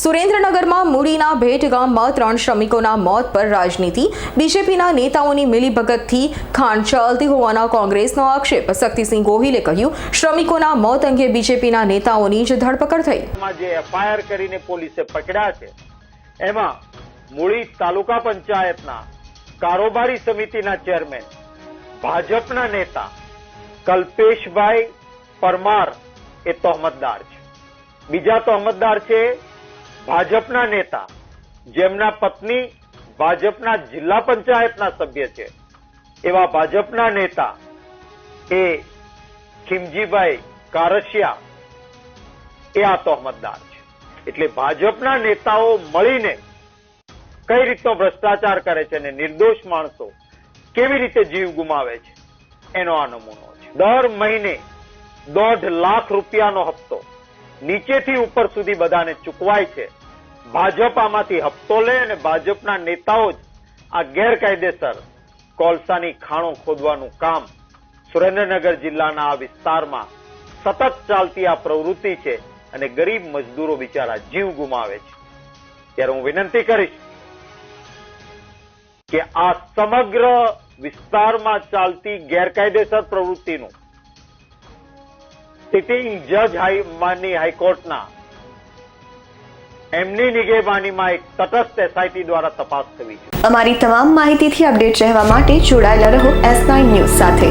સુરેન્દ્રનગરમાં મૂડીના ભેટ ગામમાં ત્રણ શ્રમિકોના મોત પર રાજનીતિ. બીજેપીના નેતાઓની મિલીભગતથી ખાંડ ચાલતી હોવાના કોંગ્રેસનો આક્ષેપ. શક્તિસિંહ ગોહિલે કહ્યું, શ્રમિકોના મોત અંગે બીજેપીના નેતાઓની જ ધરપકડ થઈ. જે એફઆઈઆર કરીને પોલીસે પકડ્યા છે, એમાં મૂળી તાલુકા પંચાયતના કારોબારી સમિતિના ચેરમેન, ભાજપના નેતા કલ્પેશભાઈ પરમાર એ તોહમતદાર છે. બીજા તોહમતદાર છે ભાજપના નેતા, જેમના પત્ની ભાજપના જિલ્લા પંચાયતના સભ્ય છે. એવા ભાજપના નેતા એ ખીમજીભાઈ કારશિયા એ આ તોહમતદાર છે. એટલે ભાજપના નેતાઓ મળીને કઈ રીતનો ભ્રષ્ટાચાર કરે છે અને નિર્દોષ માણસો કેવી રીતે જીવ ગુમાવે છે, એનો આ નમૂનો છે. દર મહિને દોઢ લાખ રૂપિયાનો હપ્તો નીચેથી ઉપર સુધી બધાને ચૂકવાય છે. ભાજપ આમાંથી હપ્તો લે અને ભાજપના નેતાઓ જ આ ગેરકાયદેસર કોલસાની ખાણો ખોદવાનું કામ સુરેન્દ્રનગર જિલ્લાના આ વિસ્તારમાં સતત ચાલતી આ પ્રવૃત્તિ છે અને ગરીબ મજદૂરો બિચારા જીવ ગુમાવે છે. ત્યારે હું વિનંતી કરીશ કે આ સમગ્ર વિસ્તારમાં ચાલતી ગેરકાયદેસર પ્રવૃત્તિનું સિટિંગ જજ હાઈ માનની હાઈકોર્ટના એમની નિગેબાનીમાં એક તટસ્થ એસઆઈટી દ્વારા તપાસ થવી છે. અમારી તમામ માહિતીથી અપડેટ રહેવા માટે જોડાયેલા રહો એસ નાઇન ન્યૂઝ સાથે.